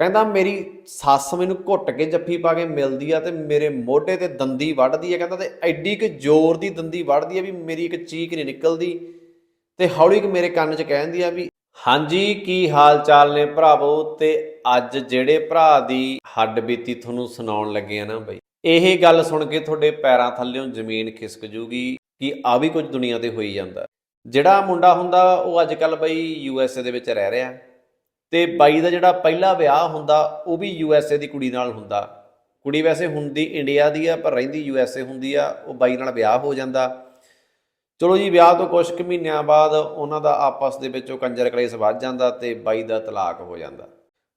ਕਹਿੰਦਾ ਮੇਰੀ ਸੱਸ ਮੈਨੂੰ ਘੁੱਟ ਕੇ ਜੱਫੀ ਪਾ ਕੇ ਮਿਲਦੀ ਆ ਤੇ ਮੇਰੇ ਮੋਢੇ ਤੇ ਦੰਦੀ ਵੱਢਦੀ ਆ। ਕਹਿੰਦਾ ਤੇ ਐਡੀ ਕਿ ਜ਼ੋਰ ਦੀ ਦੰਦੀ ਵੱਢਦੀ ਆ ਵੀ ਮੇਰੀ ਇੱਕ ਚੀਕ ਨਹੀਂ ਨਿਕਲਦੀ ਤੇ ਹੌਲੀ ਕਿ ਮੇਰੇ ਕੰਨ 'ਚ ਕਹਿੰਦੀ ਆ ਵੀ, ਹਾਂਜੀ, ਕੀ ਹਾਲ ਚਾਲ ਨੇ ਭਰਾਵੋ? ਤੇ ਅੱਜ ਜਿਹੜੇ ਭਰਾ ਦੀ ਹੱਡ ਬੀਤੀ ਤੁਹਾਨੂੰ ਸੁਣਾਉਣ ਲੱਗੇ ਆ ਨਾ ਬਈ, ਇਹ ਗੱਲ ਸੁਣ ਕੇ ਤੁਹਾਡੇ ਪੈਰਾਂ ਥੱਲੇੋਂ ਜ਼ਮੀਨ ਖਿਸਕ ਜੂਗੀ ਕਿ ਆ ਵੀ ਕੁਝ ਦੁਨੀਆ ਤੇ ਹੋਈ ਜਾਂਦਾ। ਜਿਹੜਾ ਮੁੰਡਾ ਹੁੰਦਾ ਉਹ ਅੱਜ ਕੱਲ ਬਈ ਯੂ ਐਸ ਏ ਦੇ ਵਿੱਚ ਰਹਿ ਰਿਹਾ। ਤੇ ਬਾਈ ਦਾ ਜਿਹੜਾ ਪਹਿਲਾ ਵਿਆਹ ਹੁੰਦਾ, ਉਹ ਵੀ ਯੂ ਐਸ ਏ ਦੀ ਕੁੜੀ ਨਾਲ ਹੁੰਦਾ। ਕੁੜੀ ਵੈਸੇ ਹੁੰਦੀ ਇੰਡੀਆ ਦੀ ਆ, ਪਰ ਰਹਿੰਦੀ ਯੂ ਐਸ ਏ ਹੁੰਦੀ ਆ, ਉਹ ਬਾਈ ਨਾਲ ਵਿਆਹ ਹੋ ਜਾਂਦਾ। ਚਲੋ ਜੀ, ਵਿਆਹ ਤੋਂ ਕੁਝ ਕੁ ਮਹੀਨਿਆਂ ਬਾਅਦ ਉਹਨਾਂ ਦਾ ਆਪਸ ਦੇ ਵਿੱਚ ਉਹ ਕੰਜਰ ਕਲੇਸ਼ ਵੱਧ ਜਾਂਦਾ ਤੇ ਬਾਈ ਦਾ ਤਲਾਕ ਹੋ ਜਾਂਦਾ।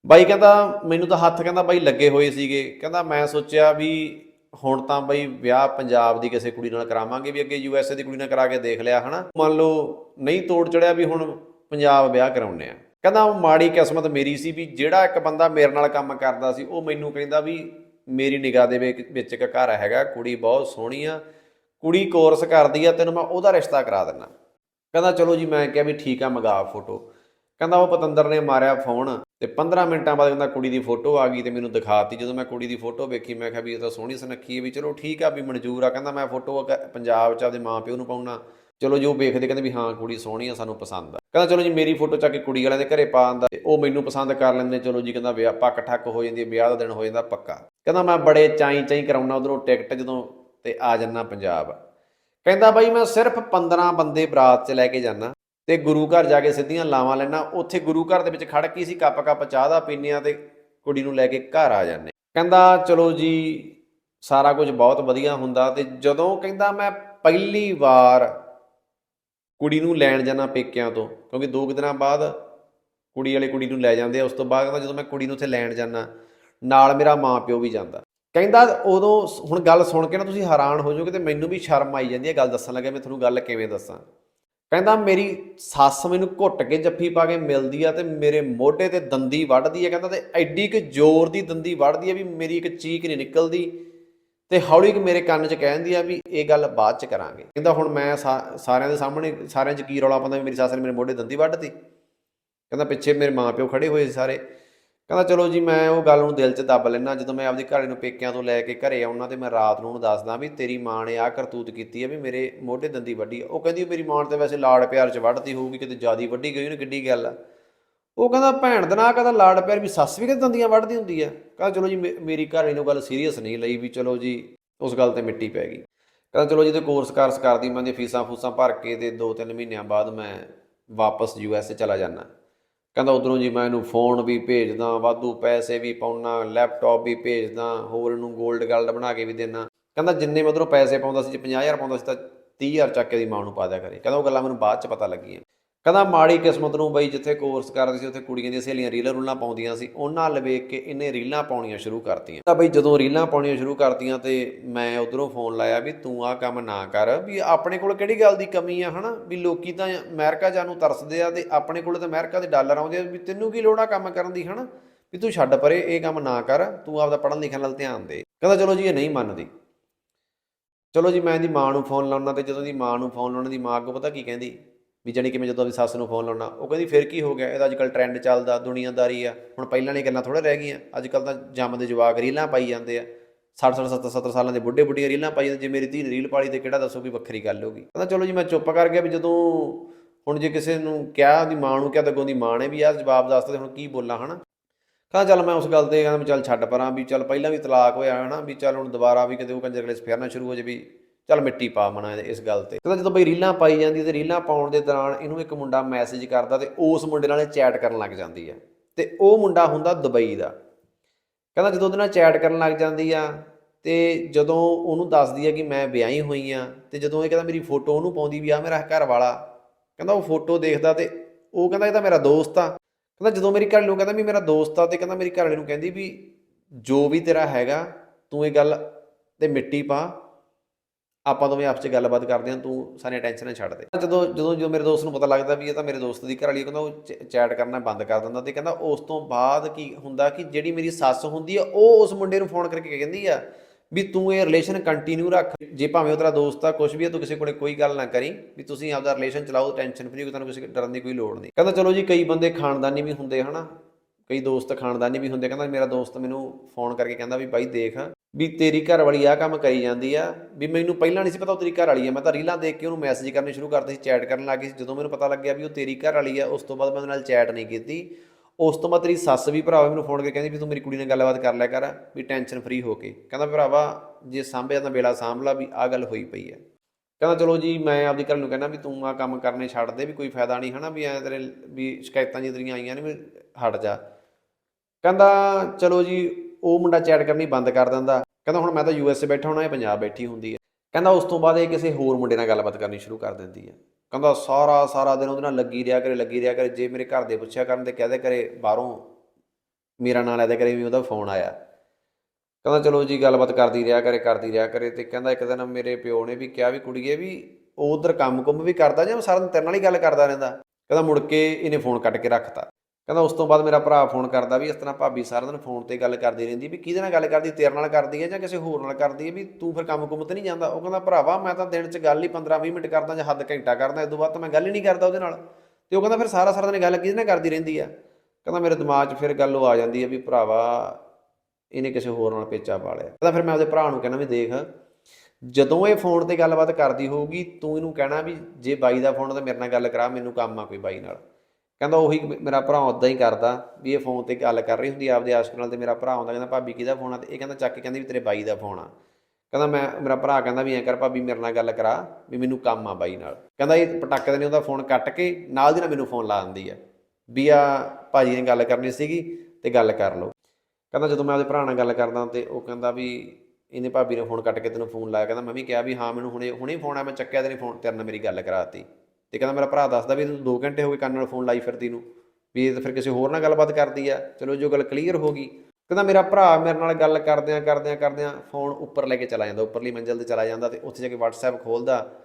ਬਾਈ ਕਹਿੰਦਾ, ਮੈਨੂੰ ਤਾਂ ਹੱਥ ਕਹਿੰਦਾ ਬਾਈ ਲੱਗੇ ਹੋਏ ਸੀਗੇ। ਕਹਿੰਦਾ, ਮੈਂ ਸੋਚਿਆ ਵੀ ਹੁਣ ਤਾਂ ਬਈ ਵਿਆਹ ਪੰਜਾਬ ਦੀ ਕਿਸੇ ਕੁੜੀ ਨਾਲ ਕਰਾਵਾਂਗੇ ਵੀ ਅੱਗੇ ਯੂ ਐਸ ਏ ਦੀ ਕੁੜੀ ਨਾਲ ਕਰਾ ਕੇ ਦੇਖ ਲਿਆ, ਹਨਾ? ਮੰਨ ਲਓ, ਨਹੀਂ ਤੋੜ ਚੜਿਆ ਵੀ ਹੁਣ ਪੰਜਾਬ ਵਿਆਹ ਕਰਾਉਣੇ ਆ। ਕਹਿੰਦਾ ਉਹ ਮਾੜੀ ਕਿਸਮਤ ਮੇਰੀ ਸੀ ਵੀ ਜਿਹੜਾ ਇੱਕ ਬੰਦਾ ਮੇਰੇ ਨਾਲ ਕੰਮ ਕਰਦਾ ਸੀ, ਉਹ ਮੈਨੂੰ ਕਹਿੰਦਾ ਵੀ ਮੇਰੀ ਨਿਗਾਹ ਦੇ ਵਿੱਚ ਵਿੱਚ ਇੱਕ ਘਰ ਹੈਗਾ, ਕੁੜੀ ਬਹੁਤ ਸੋਹਣੀ ਆ, ਕੁੜੀ ਕੋਰਸ ਕਰਦੀ ਆ, ਤੈਨੂੰ ਮੈਂ ਉਹਦਾ ਰਿਸ਼ਤਾ ਕਰਾ ਦਿੰਦਾ। ਕਹਿੰਦਾ ਚਲੋ ਜੀ, ਮੈਂ ਕਿਹਾ ਵੀ ਠੀਕ ਆ, ਮੰਗਾ ਫੋਟੋ ਕਹਿੰਦਾ ਉਹ ਪਤੰਦਰ ਨੇ ਮਾਰਿਆ ਫੋਨ ਤੇ 15 ਮਿੰਟਾਂ ਬਾਅਦ ਕਹਿੰਦਾ ਕੁੜੀ ਦੀ ਫੋਟੋ ਆ ਗਈ ਤੇ ਮੈਨੂੰ ਦਿਖਾਤੀ। ਜਦੋਂ ਮੈਂ ਕੁੜੀ ਦੀ ਫੋਟੋ ਵੇਖੀ, ਮੈਂ ਕਿਹਾ ਵੀ ਇਹ ਤਾਂ ਸੋਹਣੀ ਸੁਨੱਖੀ ਹੈ ਵੀ ਚਲੋ ਠੀਕ ਆ, ਵੀ ਮਨਜ਼ੂਰ ਆ। ਕਹਿੰਦਾ ਮੈਂ ਫੋਟੋ ਪੰਜਾਬ ਚ ਆਪਦੇ ਮਾਂ ਪਿਓ ਨੂੰ ਪਾਉਣਾ। ਚਲੋ ਜੋ ਵੇਖਦੇ ਕਹਿੰਦੇ ਵੀ ਹਾਂ, ਕੁੜੀ ਸੋਹਣੀ ਆ, ਸਾਨੂੰ ਪਸੰਦ ਆ। ਕਹਿੰਦਾ, ਚਲੋ ਜੀ, ਮੇਰੀ ਫੋਟੋ ਚੱਕ ਕੇ ਕੁੜੀ ਵਾਲਿਆਂ ਦੇ ਘਰੇ ਪਾ ਆਂਦਾ ਉਹ ਮੈਨੂੰ ਪਸੰਦ ਕਰ ਲੈਂਦੇ, ਚਲੋ ਜੀ, ਕਹਿੰਦਾ ਵਿਆਹ ਪੱਕ ਠੱਕ ਹੋ ਜਾਂਦੀ ਹੈ ਵਿਆਹ ਦਾ ਦਿਨ ਹੋ ਜਾਂਦਾ, ਪੱਕਾ। ਕਹਿੰਦਾ, ਮੈਂ ਬੜੇ ਚਾਈ ਚਾਈ ਕਰਾਉਣਾ ਉਧਰੋਂ ਟਿਕਟ ਜਦੋਂ ਤੇ ਆ ਜੰਨਾ ਪੰਜਾਬ। ਕਹਿੰਦਾ, ਬਾਈ, ਮੈਂ ਸਿਰਫ 15 ਬੰਦੇ ਬਰਾਤ 'ਚ ਲੈ ਕੇ ਜਾਣਾ ਤੇ ਗੁਰੂ ਘਰ ਜਾ ਕੇ ਸਿੱਧੀਆਂ ਲਾਵਾਂ ਲੈਣਾ। ਉੱਥੇ ਗੁਰੂ ਘਰ ਦੇ ਵਿੱਚ ਖੜ ਕੇ ਸੀ ਕੱਪ ਕੱਪ ਚਾਹ ਦਾ ਪੀਨੇ ਆ ਤੇ ਕੁੜੀ ਨੂੰ ਲੈ ਕੇ ਘਰ ਆ ਜਾਂਦੇ। ਕਹਿੰਦਾ, ਚਲੋ ਜੀ, ਸਾਰਾ ਕੁਝ ਬਹੁਤ ਵਧੀਆ ਹੁੰਦਾ ਤੇ ਜਦੋਂ ਕਹਿੰਦਾ, ਮੈਂ ਪਹਿਲੀ ਵਾਰ ਕੁੜੀ ਨੂੰ ਲੈਣ ਜਾਣਾ ਪੇਕਿਆਂ ਤੋਂ, ਕਿਉਂਕਿ ਦੋ ਕੁ ਦਿਨਾਂ ਬਾਅਦ ਕੁੜੀ ਵਾਲੇ ਕੁੜੀ ਨੂੰ ਲੈ ਜਾਂਦੇ ਆ, ਉਸ ਤੋਂ ਬਾਅਦ ਕਹਿੰਦਾ ਜਦੋਂ ਮੈਂ ਕੁੜੀ ਨੂੰ ਉੱਥੇ ਲੈਣ ਜਾਣਾ ਨਾਲ ਮੇਰਾ ਮਾਂ ਪਿਓ ਵੀ ਜਾਂਦਾ। ਕਹਿੰਦਾ ਉਦੋਂ ਹੁਣ ਗੱਲ ਸੁਣ ਕੇ ਨਾ ਤੁਸੀਂ ਹੈਰਾਨ ਹੋ ਜਾਓਗੇ ਤੇ ਮੈਨੂੰ ਵੀ ਸ਼ਰਮ ਆਈ ਜਾਂਦੀ ਹੈ ਗੱਲ ਦੱਸਣ ਲੱਗਾ, ਮੈਂ ਤੁਹਾਨੂੰ ਗੱਲ ਕਿਵੇਂ ਦੱਸਾਂ। ਕਹਿੰਦਾ ਮੇਰੀ ਸੱਸ ਮੈਨੂੰ ਘੁੱਟ ਕੇ ਜੱਫੀ ਪਾ ਕੇ ਮਿਲਦੀ ਆ ਤੇ ਮੇਰੇ ਮੋਢੇ ਤੇ ਦੰਦੀ ਵੱਢਦੀ ਆ, ਕਹਿੰਦਾ ਤੇ ਐਡੀ ਕਿ ਜ਼ੋਰ ਦੀ ਦੰਦੀ ਵੱਢਦੀ ਆ ਵੀ ਮੇਰੀ ਇੱਕ ਚੀਕ ਨਹੀਂ ਨਿਕਲਦੀ। ਤੇ ਹੌਲੀ ਕਿ ਮੇਰੇ ਕੰਨ 'ਚ ਕਹਿੰਦੀ ਆ ਵੀ ਇਹ ਗੱਲ ਬਾਅਦ 'ਚ ਕਰਾਂਗੇ। ਕਹਿੰਦਾ ਹੁਣ ਮੈਂ ਸਾ- ਸਾਰਿਆਂ ਦੇ ਸਾਹਮਣੇ, ਸਾਰਿਆਂ 'ਚ ਕੀ ਰੌਲਾ ਪਾਉਂਦਾ ਵੀ ਮੇਰੀ ਸੱਸ ਨੇ ਮੇਰੇ ਮੋਢੇ ਦੰਦੀ ਵੱਢਤੀ? ਕਹਿੰਦਾ ਪਿੱਛੇ ਮੇਰੇ ਮਾਪਿਓ ਖੜੇ ਹੋਏ ਸੀ ਸਾਰੇ। ਕਹਿੰਦਾ ਚਲੋ ਜੀ, ਮੈਂ ਉਹ ਗੱਲ ਨੂੰ ਦਿਲ 'ਚ ਦੱਬ ਲੈਣਾ ਜਦੋਂ ਮੈਂ ਆਪਦੀ ਘਰੇ ਨੂੰ ਪੇਕਿਆਂ ਤੋਂ ਲੈ ਕੇ ਘਰੇ ਆਉਣਾ ਤੇ ਮੈਂ ਰਾਤ ਨੂੰ ਉਹਨੂੰ ਦੱਸਦਾ ਵੀ ਤੇਰੀ ਮਾਂ ਨੇ ਆਹ ਕਰਤੂਤ ਕੀਤੀ ਹੈ ਵੀ ਮੇਰੇ ਮੋਢੇ ਦੰਦੀ ਵੱਢੀ ਆ। ਉਹ ਕਹਿੰਦੀ ਮੇਰੀ ਮਾਂ ਨੇ ਤਾਂ ਵੈਸੇ ਲਾੜ ਪਿਆਰ 'ਚ ਵੱਢਦੀ ਹੋਊਗੀ, ਕਿਤੇ ਜਿਆਦੀ ਵੱਢੀ ਗਈ ਉਹਨੇ ਕਿੱਡੀ ਗੱਲ ਆ। ਉਹ ਕਹਿੰਦਾ ਭੈਣ ਦਾ ਨਾ ਕਹਿੰਦਾ ਲਾੜ ਪਿਆਰ ਵੀ ਸੱਸ ਵੀ ਕਿਤੇ ਦੰਦੀਆਂ ਵੱਢਦੀ ਹੁੰਦੀ ਆ? ਕਹਿੰਦਾ ਚਲੋ ਜੀ, ਮੇ- ਮੇਰੀ ਘਰ ਨੂੰ ਗੱਲ ਸੀਰੀਅਸ ਨਹੀਂ ਲਈ ਵੀ ਚਲੋ ਜੀ, ਉਸ ਗੱਲ ਤੇ ਮਿੱਟੀ ਪੈ ਗਈ। ਕਹਿੰਦਾ ਚਲੋ ਜੀ, ਤੇ ਕੋਰਸ ਕਾਰਸ ਕਰਦੀ ਮੈਂ ਦੀ ਫੀਸਾਂ ਫੂਸਾਂ ਭਰ ਕੇ ਤੇ 2-3 ਮਹੀਨਿਆਂ ਬਾਅਦ ਮੈਂ ਵਾਪਸ ਯੂ ਐਸ ਏ ਚਲਾ ਜਾਣਾ ਕਹਿੰਦਾ ਉਧਰੋਂ ਜੀ ਮੈਂ ਇਹਨੂੰ ਫੋਨ ਵੀ ਭੇਜਦਾ, ਵਾਧੂ ਪੈਸੇ ਵੀ ਪਾਉਣਾ ਲੈਪਟਾਪ ਵੀ ਭੇਜਦਾ, ਹੋਰ ਇਹਨੂੰ 골ਡ ਗਲਡ ਬਣਾ ਕੇ ਵੀ ਦੇਣਾ। ਕਹਿੰਦਾ ਜਿੰਨੇ ਮੈਂ ਉਧਰੋਂ ਪੈਸੇ ਪਾਉਂਦਾ ਸੀ, ਜੇ 50000 ਪਾਉਂਦਾ ਸੀ ਤਾਂ 30000 ਚੱਕ ਕੇ ਦੀ ਮਾਂ ਨੂੰ ਪਾ ਦਿਆ ਕਰੇ। ਕਹਿੰਦਾ ਉਹ ਗੱਲਾਂ ਮੈਨੂੰ ਬਾਅਦ ਚ ਪਤਾ ਲੱਗੀਆਂ। ਕਹਿੰਦਾ ਮਾੜੀ ਕਿਸਮਤ ਨੂੰ ਬਈ ਜਿੱਥੇ ਕੋਰਸ ਕਰਦੇ ਸੀ, ਉੱਥੇ ਕੁੜੀਆਂ ਦੀਆਂ ਸਹੇਲੀਆਂ ਰੀਲਾਂ ਰੂਲਾਂ ਪਾਉਂਦੀਆਂ ਸੀ, ਉਹਨਾਂ ਵੱਲ ਕੇ ਇਹਨੇ ਰੀਲਾਂ ਪਾਉਣੀਆਂ ਸ਼ੁਰੂ ਕਰਤੀਆਂ। ਤਾਂ ਬਈ ਜਦੋਂ ਰੀਲਾਂ ਪਾਉਣੀਆਂ ਸ਼ੁਰੂ ਕਰਤੀਆਂ ਤੇ ਮੈਂ ਉਧਰੋਂ ਫੋਨ ਲਾਇਆ ਵੀ ਤੂੰ ਆਹ ਕੰਮ ਨਾ ਕਰ, ਵੀ ਆਪਣੇ ਕੋਲ ਕਿਹੜੀ ਗੱਲ ਦੀ ਕਮੀ ਆ, ਹਨਾ? ਵੀ ਲੋਕੀ ਤਾਂ ਅਮਰੀਕਾ ਜਾਣ ਨੂੰ ਤਰਸਦੇ ਆ ਤੇ ਆਪਣੇ ਕੋਲ ਤਾਂ ਅਮਰੀਕਾ ਦੇ ਡਾਲਰ ਆਉਂਦੇ ਆ, ਵੀ ਤੈਨੂੰ ਕੀ ਲੋੜ ਆ ਕੰਮ ਕਰਨ ਦੀ, ਹਨਾ? ਵੀ ਤੂੰ ਛੱਡ ਪਰੇ, ਇਹ ਕੰਮ ਨਾ ਕਰ, ਤੂੰ ਆਪਦਾ ਪੜ੍ਹਨ ਲਿਖਣ ਵੱਲ ਧਿਆਨ ਦੇ। ਕਹਿੰਦਾ ਚਲੋ ਜੀ, ਇਹ ਨਹੀਂ ਮੰਨਦੀ। ਚਲੋ ਜੀ, ਮੈਂ ਇਹਦੀ ਮਾਂ ਨੂੰ ਫੋਨ ਲਾਉਣਾ ਤੇ ਜਦੋਂ ਦੀ ਮਾਂ ਨੂੰ ਫੋਨ ਲਾਉਣ ਦੀ ਮਾਂ ਅੱਗੋਂ ਪਤਾ ਕੀ ਕਹਿੰਦੀ? ਵੀ ਜਾਣੀ ਕਿ ਮੈਂ ਜਦੋਂ ਆਪਣੀ ਸੱਸ ਨੂੰ ਫੋਨ ਲਾਉਣਾ। ਉਹ ਕਹਿੰਦੀ, ਫਿਰ ਕੀ ਹੋ ਗਿਆ? ਇਹਦਾ ਅੱਜ ਕੱਲ ਟ੍ਰੈਂਡ ਚੱਲਦਾ, ਦੁਨੀਆਦਾਰੀ ਆ। ਹੁਣ ਪਹਿਲਾਂ ਵਾਲੀ ਗੱਲਾਂ ਥੋੜਾ ਰਹਿ ਗਈਆਂ। ਅੱਜ ਕੱਲ ਤਾਂ ਜੰਮਦੇ ਜਵਾਕ ਰੀਲਾਂ ਪਾਈ ਜਾਂਦੇ ਆ। 60 60 70 70 ਸਾਲਾਂ ਦੇ ਬੁੱਢੇ ਬੁੱਢੀਆਂ ਰੀਲਾਂ ਪਾਈ ਜਾਂਦੇ। ਜੇ ਮੇਰੀ ਧੀ ਰੀਲ ਪਾਲੀ ਤੇ ਕਿਹੜਾ ਦੱਸੋ ਵੀ ਵੱਖਰੀ ਗੱਲ ਹੋਗੀ ਕਹਿੰਦਾ, ਚਲੋ ਜੀ, ਮੈਂ ਚੁੱਪ ਕਰ ਗਿਆ ਵੀ ਜਦੋਂ ਹੁਣ ਜੇ ਕਿਸੇ ਨੂੰ ਕਿਹਾ, ਉਹਦੀ ਮਾਂ ਨੂੰ ਕਿਹਾ, ਤਾਂ ਅੱਗੋਂ ਦੀ ਮਾਂ ਨੇ ਵੀ ਆ ਜਵਾਬ ਦੱਸਤਾ ਤੇ ਹੁਣ ਕੀ ਬੋਲਾਂ, ਹਨਾ? ਕਹਿੰਦਾ, ਚੱਲ ਮੈਂ ਉਸ ਗੱਲ ਤੇ ਕਹਿੰਦਾ ਵੀ ਚੱਲ ਛੱਡ ਪਰਾਂ ਵੀ ਚੱਲ ਪਹਿਲਾਂ ਵੀ ਤਲਾਕ ਹੋਇਆ, ਹਨਾ? ਵੀ ਚੱਲ ਹੁਣ ਦੁਬਾਰਾ ਵੀ ਕਿਤੇ ਉਹ ਕੰਜਰ ਕਲੇਸ ਫੇਰਨਾ ਸ਼ੁਰੂ ਹੋ ਜੇ ਵੀ ਚੱਲ ਮਿੱਟੀ ਪਾ ਮਨਾ ਇਸ ਗੱਲ ਤੇ। ਕਹਿੰਦਾ ਜਦੋਂ ਬਈ ਰੀਲਾਂ ਪਾਈ ਜਾਂਦੀ ਤੇ ਰੀਲਾਂ ਪਾਉਣ ਦੇ ਦੌਰਾਨ ਇਹਨੂੰ ਇੱਕ ਮੁੰਡਾ ਮੈਸੇਜ ਕਰਦਾ ਤੇ ਉਸ ਮੁੰਡੇ ਨਾਲ ਚੈਟ ਕਰਨ ਲੱਗ ਜਾਂਦੀ ਆ। ਤੇ ਉਹ ਮੁੰਡਾ ਹੁੰਦਾ ਦੁਬਈ ਦਾ। ਕਹਿੰਦਾ ਜਦੋਂ ਉਹਦੇ ਨਾਲ ਚੈਟ ਕਰਨ ਲੱਗ ਜਾਂਦੀ ਆ ਤੇ ਜਦੋਂ ਉਹਨੂੰ ਦੱਸਦੀ ਆ ਕਿ ਮੈਂ ਵਿਆਹੀ ਹੋਈ ਆ ਤੇ ਜਦੋਂ ਇਹ ਕਹਿੰਦਾ ਮੇਰੀ ਫੋਟੋ ਉਹਨੂੰ ਪਾਉਂਦੀ ਵੀ ਆ ਮੇਰਾ ਘਰ ਵਾਲਾ ਕਹਿੰਦਾ ਉਹ ਫੋਟੋ ਦੇਖਦਾ ਤੇ ਉਹ ਕਹਿੰਦਾ ਇਹ ਤਾਂ ਮੇਰਾ ਦੋਸਤ ਆ। ਕਹਿੰਦਾ ਜਦੋਂ ਮੇਰੀ ਘਰ ਨੂੰ ਕਹਿੰਦਾ ਵੀ ਮੇਰਾ ਦੋਸਤ ਆ ਤੇ ਕਹਿੰਦਾ ਮੇਰੀ ਘਰ ਵਾਲੀ ਨੂੰ ਕਹਿੰਦੀ ਵੀ ਜੋ ਵੀ ਤੇਰਾ ਹੈਗਾ ਤੂੰ ਇਹ ਗੱਲ ਤੇ ਮਿੱਟੀ ਪਾ। ਆਪਾਂ ਦੋਵੇਂ ਆਪਸ 'ਚ ਗੱਲਬਾਤ ਕਰਦੇ ਹਾਂ, ਤੂੰ ਸਾਰੀਆਂ ਟੈਨਸ਼ਨਾਂ ਛੱਡ ਦੇ। ਜਦੋਂ ਜਦੋਂ ਜਦੋਂ ਮੇਰੇ ਦੋਸਤ ਨੂੰ ਪਤਾ ਲੱਗਦਾ ਵੀ ਇਹ ਤਾਂ ਮੇਰੇ ਦੋਸਤ ਦੀ ਘਰ ਵਾਲੀ ਕਹਿੰਦਾ ਉਹ ਚੈਟ ਕਰਨਾ ਬੰਦ ਕਰ ਦਿੰਦਾ ਤੇ ਕਹਿੰਦਾ ਉਸ ਤੋਂ ਬਾਅਦ ਕੀ ਹੁੰਦਾ ਕਿ ਜਿਹੜੀ ਮੇਰੀ ਸੱਸ ਹੁੰਦੀ ਆ, ਉਹ ਉਸ ਮੁੰਡੇ ਨੂੰ ਫੋਨ ਕਰਕੇ ਕਹਿੰਦੀ ਆ ਵੀ ਤੂੰ ਇਹ ਰਿਲੇਸ਼ਨ ਕੰਟੀਨਿਊ ਰੱਖ। ਜੇ ਭਾਵੇਂ ਉਹ ਤੇਰਾ ਦੋਸਤ ਆ ਕੁਝ ਵੀ ਆ, ਤੂੰ ਕਿਸੇ ਕੋਲੇ ਕੋਈ ਗੱਲ ਨਾ ਕਰੀ ਵੀ ਤੁਸੀਂ ਆਪਦਾ ਰਿਲੇਸ਼ਨ ਚਲਾਓ ਟੈਨਸ਼ਨ ਫਰੀ ਤੁਹਾਨੂੰ ਕਿਸੇ ਡਰਨ ਦੀ ਕੋਈ ਲੋੜ ਨਹੀਂ। ਕਹਿੰਦਾ ਚਲੋ ਜੀ, ਕਈ ਬੰਦੇ ਖਾਨਦਾਨੀ ਵੀ ਹੁੰਦੇ ਹਨਾ, ਕਈ ਦੋਸਤ ਖਾਨਦਾਨੀ ਵੀ ਹੁੰਦੇ ਕਹਿੰਦਾ ਮੇਰਾ ਦੋਸਤ ਮੈਨੂੰ ਫੋਨ ਕਰਕੇ ਕਹਿੰਦਾ ਵੀ ਬਾਈ ਦੇਖ ਵੀ ਤੇਰੀ ਘਰ ਵਾਲੀ ਆ ਕੰਮ ਕਰੀ ਜਾਂਦੀ ਆ, ਵੀ ਮੈਨੂੰ ਪਹਿਲਾਂ ਨਹੀਂ ਸੀ ਪਤਾ ਉਹ ਤੇਰੀ ਘਰ ਵਾਲੀ ਆ। ਮੈਂ ਤਾਂ ਰੀਲਾਂ ਦੇਖ ਕੇ ਉਹਨੂੰ ਮੈਸੇਜ ਕਰਨੇ ਸ਼ੁਰੂ ਕਰਤੇ ਸੀ ਚੈਟ ਕਰਨ ਲੱਗ ਗਈ ਸੀ। ਜਦੋਂ ਮੈਨੂੰ ਪਤਾ ਲੱਗਿਆ ਵੀ ਉਹ ਤੇਰੀ ਘਰ ਵਾਲੀ ਆ, ਉਸ ਤੋਂ ਬਾਅਦ ਮੈਂ ਉਹਦੇ ਨਾਲ ਚੈਟ ਨਹੀਂ ਕੀਤੀ। ਉਸ ਤੋਂ ਬਾਅਦ ਤੇਰੀ ਸੱਸ ਵੀ ਭਰਾਵਾ ਮੈਨੂੰ ਫੋਨ ਕਰਕੇ ਕਹਿੰਦੀ ਵੀ ਤੂੰ ਮੇਰੀ ਕੁੜੀ ਨਾਲ ਗੱਲਬਾਤ ਕਰ ਲਿਆ ਕਰ, ਵੀ ਟੈਨਸ਼ਨ ਫਰੀ ਹੋ ਕੇ। ਕਹਿੰਦਾ ਭਰਾਵਾ, ਜੇ ਸਾਂਭਿਆ ਤਾਂ ਵੇਲਾ ਸਾਂਭ ਲਾ ਵੀ ਆ ਗੱਲ ਹੋਈ ਪਈ ਹੈ ਕਹਿੰਦਾ ਚਲੋ ਜੀ, ਮੈਂ ਆਪਦੀ ਘਰ ਨੂੰ ਕਹਿੰਦਾ ਵੀ ਤੂੰ ਆ ਕੰਮ ਕਰਨੇ ਛੱਡ ਦੇ, ਵੀ ਕੋਈ ਫਾਇਦਾ ਨਹੀਂ ਹਨਾ, ਵੀ ਐ ਤੇਰੇ ਵੀ ਸ਼ਿਕਾਇਤਾਂ ਜੀ ਆਈਆਂ ਨੇ, ਵੀ ਹਟ ਜਾ। ਕਹਿੰਦਾ ਚਲੋ ਜੀ ਉਹ ਮੁੰਡਾ ਚੈਟ ਕਰਨੀ ਬੰਦ ਕਰ ਦਿੰਦਾ। ਕਹਿੰਦਾ ਹੁਣ ਮੈਂ ਤਾਂ ਯੂਐਸਏ ਬੈਠਾ ਹੋਣਾ, ਇਹ ਪੰਜਾਬ ਬੈਠੀ ਹੁੰਦੀ ਹੈ। ਕਹਿੰਦਾ ਉਸ ਤੋਂ ਬਾਅਦ ਇਹ ਕਿਸੇ ਹੋਰ ਮੁੰਡੇ ਨਾਲ ਗੱਲਬਾਤ ਕਰਨੀ ਸ਼ੁਰੂ ਕਰ ਦਿੰਦੀ ਹੈ। ਕਹਿੰਦਾ ਸਾਰਾ ਸਾਰਾ ਦਿਨ ਉਹਦੇ ਨਾਲ ਲੱਗੀ ਰਿਹਾ ਕਰੇ, ਲੱਗੀ ਰਿਹਾ ਕਰੇ। ਜੇ ਮੇਰੇ ਘਰ ਦੇ ਪੁੱਛਿਆ ਕਰਨ ਤੇ ਕਹਦੇ ਕਰੇ, ਬਾਹਰੋਂ ਮੇਰਾ ਨਾਂ ਲੈਦੇ ਕਰੇ ਵੀ ਉਹਦਾ ਫੋਨ ਆਇਆ। ਕਹਿੰਦਾ ਚਲੋ ਜੀ, ਗੱਲਬਾਤ ਕਰਦੀ ਰਿਹਾ ਕਰੇ, ਕਰਦੀ ਰਿਹਾ ਕਰੇ ਤੇ ਕਹਿੰਦਾ ਇੱਕ ਦਿਨ ਮੇਰੇ ਪਿਓ ਨੇ ਵੀ ਕਿਹਾ ਵੀ ਕੁੜੀਏ ਵੀ ਉਹ ਉਧਰ ਕੰਮ ਕੁੰਮ ਵੀ ਕਰਦਾ ਜਾਂ ਸਾਰਾ ਦਿਨ ਤੇਰੇ ਨਾਲ ਹੀ ਗੱਲ ਕਰਦਾ ਰਹਿੰਦਾ। ਕਹਿੰਦਾ ਮੁੜ ਕੇ ਇਹਨੇ ਫੋਨ ਕੱਟ ਕੇ ਰੱਖਤਾ। ਕਹਿੰਦਾ ਉਸ ਤੋਂ ਬਾਅਦ ਮੇਰਾ ਭਰਾ ਫੋਨ ਕਰਦਾ ਵੀ ਇਸ ਤਰ੍ਹਾਂ ਭਾਬੀ ਸਾਰਾ ਦਿਨ ਫੋਨ ਤੇ ਗੱਲ ਕਰਦੀ ਰਹਿੰਦੀ ਵੀ ਕਿਹਦੇ ਨਾਲ ਗੱਲ ਕਰਦੀ, ਤੇਰੇ ਨਾਲ ਕਰਦੀ ਹੈ ਜਾਂ ਕਿਸੇ ਹੋਰ ਨਾਲ ਕਰਦੀ ਹੈ ਵੀ ਤੂੰ ਫਿਰ ਕੰਮ ਕੁੰਮ ਤੇ ਨਹੀਂ ਜਾਂਦਾ। ਉਹ ਕਹਿੰਦਾ, ਭਰਾਵਾ, ਮੈਂ ਤਾਂ ਦਿਨ 'ਚ ਗੱਲ ਹੀ 15-20 ਮਿੰਟ ਕਰਦਾ ਜਾਂ ਹੱਦ ਘੰਟਾ ਕਰਦਾ ਇਸ ਤੋਂ ਬਾਅਦ ਤਾਂ ਮੈਂ ਗੱਲ ਹੀ ਨਹੀਂ ਕਰਦਾ ਉਹਦੇ ਨਾਲ। ਤੇ ਉਹ ਕਹਿੰਦਾ, ਫਿਰ ਸਾਰਾ ਸਾਰਾ ਦਿਨ ਗੱਲ ਕਿਹਦੇ ਨਾਲ ਕਰਦੀ ਰਹਿੰਦੀ ਆ? ਕਹਿੰਦਾ, ਮੇਰੇ ਦਿਮਾਗ 'ਚ ਫਿਰ ਗੱਲ ਉਹ ਆ ਜਾਂਦੀ ਹੈ ਵੀ ਭਰਾਵਾ, ਇਹਨੇ ਕਿਸੇ ਹੋਰ ਨਾਲ ਪੇਚਾ ਪਾ ਲਿਆ। ਕਹਿੰਦਾ, ਫਿਰ ਮੈਂ ਉਹਦੇ ਭਰਾ ਨੂੰ ਕਹਿੰਦਾ ਵੀ ਦੇਖ, ਜਦੋਂ ਇਹ ਫੋਨ ਤੇ ਗੱਲਬਾਤ ਕਰਦੀ ਹੋਊਗੀ, ਤੂੰ ਇਹਨੂੰ ਕਹਿਣਾ ਵੀ ਜੇ ਬਾਈ ਦਾ ਫੋਨ ਤੇ ਮੇਰੇ ਨਾਲ ਗੱਲ ਕਰਾ, ਮੈਨੂੰ ਕੰਮ ਆ ਕੋਈ ਬਾਈ ਨਾਲ। ਕਹਿੰਦਾ ਉਹੀ ਮੇਰਾ ਭਰਾ ਉਦਾਂ ਹੀ ਕਰਦਾ ਵੀ ਇਹ ਫੋਨ ਤੇ ਗੱਲ ਕਰ ਰਹੀ ਹੁੰਦੀ ਆਪਦੇ ਆਸ਼ਕ ਨਾਲ ਤੇ ਮੇਰਾ ਭਰਾ ਆਉਂਦਾ, ਕਹਿੰਦਾ ਭਾਬੀ ਕਿਹਦਾ ਫੋਨ ਆ? ਤੇ ਇਹ ਕਹਿੰਦਾ ਚੱਕ ਕੇ ਕਹਿੰਦੀ ਵੀ ਤੇਰੇ ਬਾਈ ਦਾ ਫੋਨ ਆ। ਕਹਿੰਦਾ ਮੈਂ, ਮੇਰਾ ਭਰਾ ਕਹਿੰਦਾ ਵੀ ਐਂ ਕਰ ਭਾਬੀ, ਮੇਰੇ ਨਾਲ ਗੱਲ ਕਰਾ ਵੀ ਮੈਨੂੰ ਕੰਮ ਆ ਬਾਈ ਨਾਲ। ਕਹਿੰਦਾ ਇਹ ਪਟਾਕੇ ਦੇ ਨੇ ਉਹਦਾ ਫੋਨ ਕੱਟ ਕੇ ਨਾਲ ਦੀ ਨਾਲ ਮੈਨੂੰ ਫੋਨ ਲਾ ਦਿੰਦੀ ਆ ਵੀ ਆ ਭਾਜੀ ਨੇ ਗੱਲ ਕਰਨੀ ਸੀਗੀ ਤੇ ਗੱਲ ਕਰ ਲਓ। ਕਹਿੰਦਾ ਜਦੋਂ ਮੈਂ ਆਪਦੇ ਭਰਾ ਨਾਲ ਗੱਲ ਕਰਦਾ ਤੇ ਉਹ ਕਹਿੰਦਾ ਵੀ ਇਹਨੇ ਭਾਬੀ ਨੇ ਫੋਨ ਕੱਟ ਕੇ ਤੈਨੂੰ ਫੋਨ ਲਾਇਆ। ਕਹਿੰਦਾ ਮੈਂ ਵੀ ਕਿਹਾ ਵੀ ਹਾਂ, ਮੈਨੂੰ ਹੁਣੇ ਹੁਣੇ ਫੋਨ ਆ, ਮੈਂ ਚੱਕਿਆ ਤੇ ਨਹੀਂ ਫੋਨ, ਤੇਰੇ ਨਾਲ ਮੇਰੀ ਗੱਲ ਕਰਾਤੀ। ਤੇ ਕਹਿੰਦਾ ਮੇਰਾ ਭਰਾ ਦੱਸਦਾ ਵੀ ਤੂੰ 2 ਘੰਟੇ ਹੋ ਗਏ ਕੰਨ ਨਾਲ ਫੋਨ ਲਾਈ ਫਿਰਦੀ ਨੂੰ, ਵੀ ਇਹ ਤਾਂ ਫਿਰ ਕਿਸੇ ਹੋਰ ਨਾਲ ਗੱਲਬਾਤ ਕਰਦੀ ਆ। ਚਲੋ ਜੋ ਗੱਲ ਕਲੀਅਰ ਹੋ ਗਈ। ਕਹਿੰਦਾ ਮੇਰਾ ਭਰਾ ਮੇਰੇ ਨਾਲ ਗੱਲ ਕਰਦਿਆਂ ਕਰਦਿਆਂ ਕਰਦਿਆਂ ਫੋਨ ਉੱਪਰ ਲੈ ਕੇ ਚਲਾ ਜਾਂਦਾ, ਉੱਪਰਲੀ ਮੰਜ਼ਲ ਤੇ ਚਲਾ ਜਾਂਦਾ ਤੇ ਉੱਥੇ ਜਾ ਕੇ WhatsApp ਖੋਲਦਾ।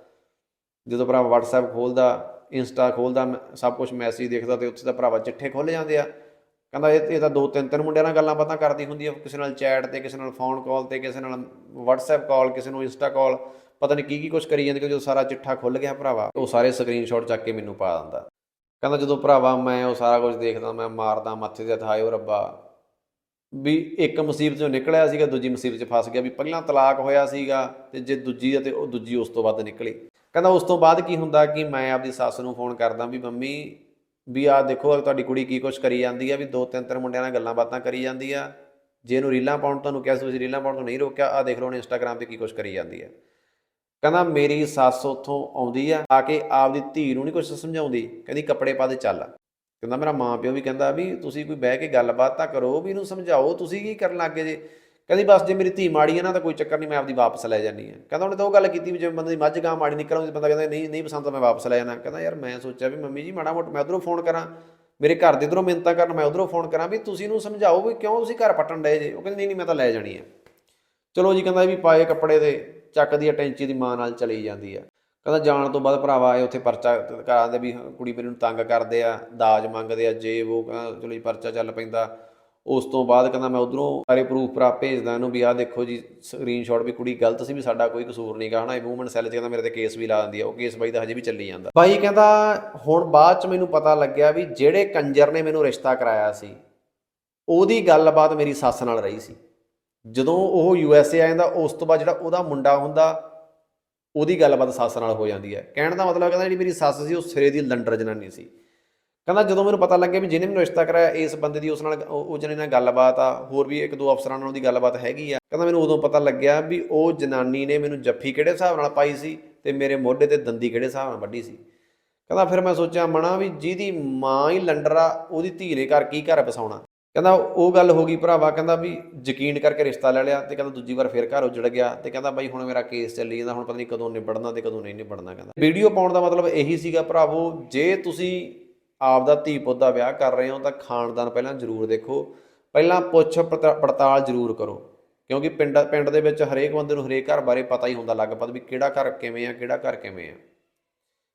ਜਦੋਂ ਭਰਾ WhatsApp ਖੋਲਦਾ ਇੰਸਟਾ ਖੋਲਦਾ, ਮ- ਸਭ ਕੁਝ ਮੈਸੇਜ ਦੇਖਦਾ ਤੇ ਉੱਥੇ ਤਾਂ ਭਰਾਵਾ ਚਿੱਠੇ ਖੁੱਲ ਜਾਂਦੇ ਆ। ਕਹਿੰਦਾ ਇਹ ਇਹ ਤਾਂ ਦੋ ਤਿੰਨ ਤਿੰਨ ਮੁੰਡਿਆਂ ਨਾਲ ਗੱਲਾਂ ਬਾਤਾਂ ਕਰਦੀ ਹੁੰਦੀ ਆ, ਕਿਸੇ ਨਾਲ ਚੈਟ ਤੇ, ਕਿਸੇ ਨਾਲ ਫੋਨ ਕਾਲ ਤੇ, ਕਿਸੇ ਨਾਲ WhatsApp ਕਾਲ ਕਿਸੇ ਨੂੰ ਇੰਸਟਾ ਕਾਲ ਪਤਾ ਨਹੀਂ ਕੀ ਕੀ ਕੁਝ ਕਰੀ ਜਾਂਦੀ ਕਿ ਜਦੋਂ ਸਾਰਾ ਚਿੱਠਾ ਖੁੱਲ ਗਿਆ ਭਰਾਵਾ, ਉਹ ਸਾਰੇ ਸਕਰੀਨਸ਼ਾਟ ਚੱਕ ਕੇ ਮੈਨੂੰ ਪਾ ਦਿੰਦਾ। ਕਹਿੰਦਾ ਜਦੋਂ ਭਰਾਵਾ ਮੈਂ ਉਹ ਸਾਰਾ ਕੁਝ ਦੇਖਦਾ, ਮੈਂ ਮਾਰਦਾ, ਮੱਥੇ ਤੇ ਹੱਥ, ਹਾਏ ਓ ਰੱਬਾ। ਵੀ ਇੱਕ ਮੁਸੀਬਤ ਚੋਂ ਨਿਕਲਿਆ ਸੀਗਾ, ਦੂਜੀ ਮੁਸੀਬਤ 'ਚ ਫਸ ਗਿਆ। ਵੀ ਪਹਿਲਾਂ ਤਲਾਕ ਹੋਇਆ ਸੀਗਾ ਤੇ ਜੇ ਦੂਜੀ ਆ ਤੇ ਉਹ ਦੂਜੀ ਉਸ ਤੋਂ ਬਾਅਦ ਨਿਕਲੀ। ਕਹਿੰਦਾ ਉਸ ਤੋਂ ਬਾਅਦ ਕੀ ਹੁੰਦਾ ਕਿ ਮੈਂ ਆਪਦੀ ਸੱਸ ਨੂੰ ਫੋਨ ਕਰਦਾ ਵੀ ਮੰਮੀ ਵੀ ਆਹ ਦੇਖੋ ਆਹ ਤੁਹਾਡੀ ਕੁੜੀ ਕੀ ਕੁਛ ਕਰੀ ਜਾਂਦੀ ਆ, ਵੀ ਦੋ ਤਿੰਨ ਤਿੰਨ ਮੁੰਡਿਆਂ ਨਾਲ ਗੱਲਾਂ ਬਾਤਾਂ ਕਰੀ ਜਾਂਦੀ ਆ, ਜੇ ਇਹਨੂੰ ਰੀਲਾਂ ਪਾਉਣ, ਤੁਹਾਨੂੰ ਕਿਹਾ ਸੀ ਤੁਸੀਂ ਰੀਲਾਂ ਪਾਉਣ ਤੋਂ ਨਹੀਂ ਰੋਕਿਆ, ਆਹ ਦੇਖ ਲਓ ਉਹਨੇ ਇੰਸਟਾਗ੍ਰam ਤੇ ਕੀ ਕੁਛ ਕਰੀ ਜਾਂਦੀ ਆ। ਕਹਿੰਦਾ, ਮੇਰੀ ਸੱਸ ਉੱਥੋਂ ਆਉਂਦੀ ਆ ਆ ਕੇ ਆਪਦੀ ਧੀ ਨੂੰ ਨਹੀਂ ਕੁਛ ਸਮਝਾਉਂਦੀ, ਕਹਿੰਦੀ ਕੱਪੜੇ ਪਾ ਦੇ, ਚੱਲ। ਕਹਿੰਦਾ, ਮੇਰਾ ਮਾਂ ਪਿਓ ਵੀ ਕਹਿੰਦਾ ਵੀ, ਤੁਸੀਂ ਕੋਈ ਬਹਿ ਕੇ ਗੱਲਬਾਤ ਤਾਂ ਕਰੋ, ਵੀ ਇਹਨੂੰ ਸਮਝਾਓ, ਤੁਸੀਂ ਕੀ ਕਰਨ ਲੱਗੇ ਜੇ? ਕਹਿੰਦੀ, ਬਸ ਜੇ ਮੇਰੀ ਧੀ ਮਾੜੀ ਹੈ ਨਾ, ਤਾਂ ਕੋਈ ਚੱਕਰ ਨਹੀਂ, ਮੈਂ ਆਪਦੀ ਵਾਪਸ ਲੈ ਜਾਨੀ ਆ ਕਹਿੰਦਾ, ਉਹਨੇ ਤਾਂ ਉਹ ਗੱਲ ਕੀਤੀ ਵੀ ਜੇ ਬੰਦੇ ਦੀ ਮੱਝ ਗਾਂ ਮਾੜੀ ਨਿਕਲ ਆਉਂਦੀ ਬੰਦਾ ਕਹਿੰਦਾ, ਨਹੀਂ ਨਹੀਂ ਪਸੰਦ, ਤਾਂ ਮੈਂ ਵਾਪਸ ਲੈ ਜਾਣਾ ਕਹਿੰਦਾ, ਯਾਰ, ਮੈਂ ਸੋਚਿਆ ਵੀ ਮੰਮੀ ਜੀ, ਮਾੜਾ ਮੋਟਾ ਮੈਂ ਉਧਰੋਂ ਫੋਨ ਕਰਾਂ। ਮੇਰੇ ਘਰ ਦੇ ਇਧਰੋਂ ਮਿੰਤਾ ਕਰਨ, ਮੈਂ ਉਧਰੋਂ ਫੋਨ ਕਰਾਂ ਵੀ ਤੁਸੀਂ ਇਹਨੂੰ ਸਮਝਾਓ ਵੀ ਕਿਉਂ ਤੁਸੀਂ ਘਰ ਪੱਟਣ ਡਏ ਜੇ? ਉਹ ਕਹਿੰਦੀ, ਨਹੀਂ ਨਹੀਂ, ਮੈਂ ਤਾਂ ਲੈ ਜਾਣੀ ਆ। ਚਲੋ ਜੀ, ਕਹਿੰਦਾ ਵੀ ਪਾਏ ਕੱਪੜੇ ਦੇ ਚੱਕਦੀ ਆ, ਟੈਂਚੀ ਦੀ ਮਾਂ ਨਾਲ ਚਲੀ ਜਾਂਦੀ ਆ। ਕਹਿੰਦਾ, ਜਾਣ ਤੋਂ ਬਾਅਦ ਭਰਾਵਾ ਆਏ ਉੱਥੇ ਪਰਚਾ ਕਰਾਉਂਦੇ ਵੀ, ਕੁੜੀ ਮੇਰੀ ਨੂੰ ਤੰਗ ਕਰਦੇ ਆ, ਦਾਜ ਮੰਗਦੇ ਆ ਜੇ ਉਹ, ਕਹਿੰਦਾ, ਚਲੋ ਜੀ, ਪਰਚਾ ਚੱਲ ਪੈਂਦਾ। ਉਸ ਤੋਂ ਬਾਅਦ ਕਹਿੰਦਾ ਮੈਂ ਉਧਰੋਂ ਸਾਰੇ ਪ੍ਰੂਫ ਪ੍ਰਾਪ ਭੇਜਦਾ ਇਹਨੂੰ ਵੀ ਆਹ ਦੇਖੋ ਜੀ ਸਕਰੀਨਸ਼ਾਟ ਵੀ ਕੁੜੀ ਗਲਤ ਸੀ ਵੀ ਸਾਡਾ ਕੋਈ ਕਸੂਰ ਨਹੀਂ ਗਾ, ਹਨਾ, ਇਹ ਵੂਮਨ ਸੈੱਲ 'ਚ ਕਹਿੰਦਾ ਮੇਰੇ ਤੇ ਕੇਸ ਵੀ ਲਾ ਦਿੰਦੀ ਆ, ਉਹ ਕੇਸ ਬਾਈ ਦਾ ਹਜੇ ਵੀ ਚੱਲੀ ਜਾਂਦਾ। ਬਾਈ ਕਹਿੰਦਾ ਹੁਣ ਬਾਅਦ 'ਚ ਮੈਨੂੰ ਪਤਾ ਲੱਗਿਆ ਵੀ ਜਿਹੜੇ ਕੰਜਰ ਨੇ ਮੈਨੂੰ ਰਿਸ਼ਤਾ ਕਰਾਇਆ ਸੀ, ਉਹਦੀ ਗੱਲਬਾਤ ਮੇਰੀ ਸੱਸ ਨਾਲ ਰਹੀ ਸੀ। ਜਦੋਂ ਉਹ ਯੂ ਐਸ ਏ ਆ ਜਾਂਦਾ, ਉਸ ਤੋਂ ਬਾਅਦ ਜਿਹੜਾ ਉਹਦਾ ਮੁੰਡਾ ਹੁੰਦਾ, ਉਹਦੀ ਗੱਲਬਾਤ ਸੱਸ ਨਾਲ ਹੋ ਜਾਂਦੀ ਹੈ। ਕਹਿਣ ਦਾ ਮਤਲਬ ਕਹਿੰਦਾ ਜਿਹੜੀ ਮੇਰੀ ਸੱਸ ਸੀ, ਉਹ ਸਿਰੇ ਦੀ ਲੰਡਰ ਜਨਾਨੀ ਸੀ। ਕਹਿੰਦਾ ਜਦੋਂ ਮੈਨੂੰ ਪਤਾ ਲੱਗਿਆ ਵੀ ਜਿਹਨੇ ਮੈਨੂੰ ਰਿਸ਼ਤਾ ਕਰਾਇਆ, ਇਸ ਬੰਦੇ ਦੀ ਉਸ ਨਾਲ ਉਹ ਉਹ ਨਾਲ ਗੱਲਬਾਤ ਆ, ਹੋਰ ਵੀ ਇੱਕ ਦੋ ਅਫਸਰਾਂ ਨਾਲ ਉਹਦੀ ਗੱਲਬਾਤ ਹੈਗੀ ਆ। ਕਹਿੰਦਾ ਮੈਨੂੰ ਉਦੋਂ ਪਤਾ ਲੱਗਿਆ ਵੀ ਉਹ ਜਨਾਨੀ ਨੇ ਮੈਨੂੰ ਜੱਫੀ ਕਿਹੜੇ ਹਿਸਾਬ ਨਾਲ ਪਾਈ ਸੀ ਤੇ ਮੇਰੇ ਮੋਢੇ ਤੇ ਦੰਦੀ ਕਿਹੜੇ ਹਿਸਾਬ ਨਾਲ ਵੱਢੀ ਸੀ। ਕਹਿੰਦਾ ਫਿਰ ਮੈਂ ਸੋਚਿਆ ਮਣਾ ਵੀ ਜਿਹਦੀ ਮਾਂ ਹੀ ਲੰਡਰ ਆ, ਉਹਦੀ ਧੀ ਨੇ ਘਰ ਕੀ ਘਰ ਬਸਾਉਣਾ ਕਹਿੰਦਾ ਉਹ ਗੱਲ ਹੋ ਗਈ ਭਰਾਵਾ, ਕਹਿੰਦਾ ਵੀ ਯਕੀਨ ਕਰਕੇ ਰਿਸ਼ਤਾ ਲੈ ਲਿਆ ਤੇ ਕਹਿੰਦਾ ਦੂਜੀ ਵਾਰ ਫੇਰ ਘਰ ਉਜੜ ਗਿਆ ਤੇ ਕਹਿੰਦਾ ਬਾਈ ਹੁਣ ਮੇਰਾ ਕੇਸ ਚੱਲੀ ਜਾਂਦਾ, ਹੁਣ ਪਤਾ ਨਹੀਂ ਕਦੋਂ ਨਿਬੜਨਾ ਤੇ ਕਦੋਂ ਨਹੀਂ ਨਿਬੜਨਾ ਕਹਿੰਦਾ। ਵੀਡੀਓ ਪਾਉਣ ਦਾ ਮਤਲਬ ਇਹੀ ਸੀਗਾ ਭਰਾਵੋ, ਜੇ ਤੁਸੀਂ ਆਪਦਾ ਧੀ ਪੁੱਤ ਦਾ ਵਿਆਹ ਕਰ ਰਹੇ ਹੋ ਤਾਂ ਖਾਨਦਾਨ ਪਹਿਲਾਂ ਜ਼ਰੂਰ ਦੇਖੋ। ਪਹਿਲਾਂ ਪੁੱਛ ਪੜਤਾ- ਪੜਤਾਲ ਜ਼ਰੂਰ ਕਰੋ। ਕਿਉਂਕਿ ਪਿੰਡ ਪਿੰਡ ਦੇ ਵਿੱਚ ਹਰੇਕ ਬੰਦੇ ਨੂੰ ਹਰੇਕ ਘਰ ਬਾਰੇ ਪਤਾ ਹੀ ਹੁੰਦਾ ਲਗਭਗ ਵੀ ਕਿਹੜਾ ਘਰ ਕਿਵੇਂ ਆ, ਕਿਹੜਾ ਘਰ ਕਿਵੇਂ ਆ।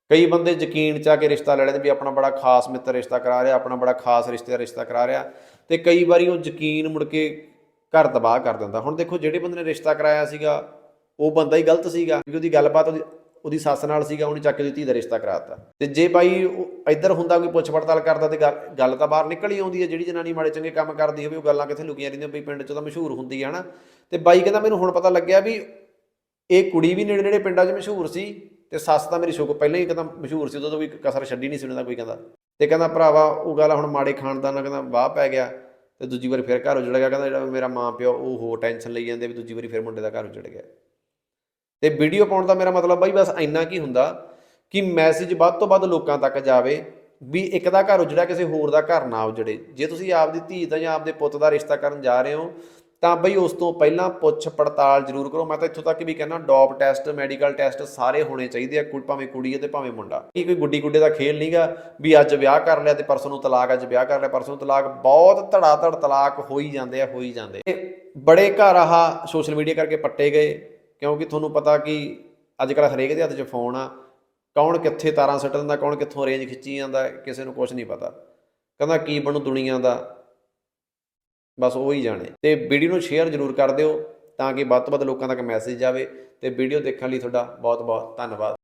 ਕਈ ਬੰਦੇ ਯਕੀਨ ਚ ਆ ਕੇ ਰਿਸ਼ਤਾ ਲੈ ਲੈਂਦੇ ਵੀ ਆਪਣਾ ਬੜਾ ਖਾਸ ਮਿੱਤਰ ਰਿਸ਼ਤਾ ਕਰਾ ਰਿਹਾ, ਆਪਣਾ ਬੜਾ ਖਾਸ ਰਿਸ਼ਤੇ ਦਾ ਰਿਸ਼ਤਾ ਕਰਾ ਰਿਹਾ ਤੇ ਕਈ ਵਾਰੀ ਉਹ ਯਕੀਨ ਮੁੜ ਕੇ ਘਰ ਤਬਾਹ ਕਰ ਦਿੰਦਾ। ਹੁਣ ਦੇਖੋ ਜਿਹੜੇ ਬੰਦੇ ਨੇ ਰਿਸ਼ਤਾ ਕਰਾਇਆ ਸੀਗਾ, ਉਹ ਬੰਦਾ ਹੀ ਗਲਤ ਸੀਗਾ, ਕਿਉਂਕਿ ਉਹਦੀ ਗੱਲਬਾਤ ਉਹਦੀ ਉਹਦੀ ਸੱਸ ਨਾਲ ਸੀਗਾ, ਉਹਨੇ ਚੱਕ ਕੇ ਧੀ ਦਾ ਰਿਸ਼ਤਾ ਕਰਾਤਾ। ਤੇ ਜੇ ਬਾਈ ਉਹ ਇੱਧਰ ਹੁੰਦਾ ਕੋਈ ਪੁੱਛ ਪੜਤਾਲ ਕਰਦਾ ਤੇ ਗੱਲ- ਗੱਲ ਤਾਂ ਬਾਹਰ ਨਿਕਲ ਹੀ ਆਉਂਦੀ ਹੈ, ਜਿਹੜੀ ਜਨਾਨੀ ਮਾੜੇ ਚੰਗੇ ਕੰਮ ਕਰਦੀ ਹੋਵੇ, ਉਹ ਗੱਲਾਂ ਕਿੱਥੇ ਲੁਕੀਆਂ ਰਹਿੰਦੀਆਂ, ਬਈ ਪਿੰਡ 'ਚ ਤਾਂ ਮਸ਼ਹੂਰ ਹੁੰਦੀ ਹੈ ਨਾ ਤੇ ਬਾਈ ਕਹਿੰਦਾ ਮੈਨੂੰ ਹੁਣ ਪਤਾ ਲੱਗਿਆ ਵੀ ਇਹ ਕੁੜੀ ਵੀ ਨੇੜੇ ਨੇੜੇ ਪਿੰਡਾਂ 'ਚ ਮਸ਼ਹੂਰ ਸੀ ਤੇ ਸੱਸ ਤਾਂ ਮੇਰੀ ਸ਼ੁਕ ਪਹਿਲਾਂ ਹੀ ਕਹਿੰਦਾ ਮਸ਼ਹੂਰ ਸੀ, ਉਦੋਂ ਤਾਂ ਕੋਈ ਕਸਰ ਛੱਡੀ ਨਹੀਂ ਸੀ ਉਹਨਾਂ ਦਾ ਕੋਈ ਕਹਿੰਦਾ। ਤੇ ਕਹਿੰਦਾ ਭਰਾਵਾ, ਉਹ ਗੱਲ ਹੁਣ ਮਾੜੇ ਖਾਨਦਾਨ ਨਾਲ ਕਹਿੰਦਾ ਵਾਹ ਪੈ ਗਿਆ। ਤੇ ਦੂਜੀ ਵਾਰੀ ਫਿਰ ਘਰ ਉਜੜ ਗਿਆ, ਕਹਿੰਦਾ ਜਿਹੜਾ ਮੇਰਾ ਮਾਂ ਪਿਓ ਉਹ ਹੋਰ ਟੈਨਸ਼ਨ ਲਈ ਜਾਂਦੇ ਵੀ ਦੂਜੀ ਵਾਰੀ ਫਿਰ ਮੁੰਡੇ ਦਾ ਘਰ ਉਜੜ ਗਿਆ। ਤੇ ਵੀਡੀਓ ਪਾਉਣ ਦਾ ਮੇਰਾ ਮਤਲਬ ਬਾਈ ਬਸ ਇੰਨਾ ਕੀ ਹੁੰਦਾ ਕਿ ਮੈਸੇਜ ਵੱਧ ਤੋਂ ਵੱਧ ਲੋਕਾਂ ਤੱਕ ਜਾਵੇ ਵੀ ਇੱਕ ਦਾ ਘਰ ਉਜੜਿਆ, ਕਿਸੇ ਹੋਰ ਦਾ ਘਰ ਨਾ ਉਜੜੇ। ਜੇ ਤੁਸੀਂ ਆਪਦੀ ਧੀ ਦਾ ਜਾਂ ਆਪਦੇ ਪੁੱਤ ਦਾ ਰਿਸ਼ਤਾ ਕਰਨ ਜਾ ਰਹੇ ਹੋ, ਤਾਂ ਬਈ ਉਸ ਤੋਂ ਪਹਿਲਾਂ ਪੁੱਛ ਪੜਤਾਲ ਜ਼ਰੂਰ ਕਰੋ। ਮੈਂ ਤਾਂ ਇੱਥੋਂ ਤੱਕ ਵੀ ਕਹਿੰਦਾ, ਡੌਪ ਟੈਸਟ, ਮੈਡੀਕਲ ਟੈਸਟ ਸਾਰੇ ਹੋਣੇ ਚਾਹੀਦੇ ਆ ਕੋਈ ਭਾਵੇਂ ਕੁੜੀ ਹੈ ਤੇ ਭਾਵੇਂ ਮੁੰਡਾ। ਇਹ ਕੋਈ ਗੁੱਡੀ ਗੁੱਡੇ ਦਾ ਖੇਲ ਨਹੀਂਗਾ ਵੀ ਅੱਜ ਵਿਆਹ ਕਰ ਲਿਆ ਤੇ ਪਰਸੋਂ ਨੂੰ ਤਲਾਕ, ਅੱਜ ਵਿਆਹ ਕਰ ਲਿਆ, ਪਰਸੋਂ ਨੂੰ ਤਲਾਕ। ਬਹੁਤ ਧੜਾ ਧੜ ਤਲਾਕ ਹੋਈ ਜਾਂਦੇ ਆ, ਹੋਈ ਜਾਂਦੇ ਇਹ ਬੜੇ ਘਰ ਆਹ ਸੋਸ਼ਲ ਮੀਡੀਆ ਕਰਕੇ ਪੱਟੇ ਗਏ। ਕਿਉਂਕਿ ਤੁਹਾਨੂੰ ਪਤਾ ਕਿ ਅੱਜ ਕੱਲ੍ਹ ਹਰੇਕ ਦੇ ਹੱਥ 'ਚ ਫੋਨ ਆ। ਕੌਣ ਕਿੱਥੇ ਤਾਰਾਂ ਸੱਟ ਦਿੰਦਾ, ਕੌਣ ਕਿੱਥੋਂ ਰੇਂਜ ਖਿੱਚੀ ਜਾਂਦਾ, ਕਿਸੇ ਨੂੰ ਕੁਝ ਨਹੀਂ ਪਤਾ। ਕਹਿੰਦਾ ਕੀ ਬਣੂ ਦੁਨੀਆ ਦਾ। ਬਸ ਉਹ ਹੀ ਜਾਣੇ। ਤੇ ਵੀਡੀਓ ਨੂੰ ਸ਼ੇਅਰ ਜ਼ਰੂਰ ਕਰ ਦਿਓ ਤਾਂ ਕਿ ਵੱਧ ਤੋਂ ਵੱਧ ਲੋਕਾਂ ਤੱਕ ਮੈਸੇਜ ਜਾਵੇ ਤੇ ਵੀਡੀਓ ਦੇਖਣ ਲਈ ਤੁਹਾਡਾ ਬਹੁਤ ਬਹੁਤ ਧੰਨਵਾਦ।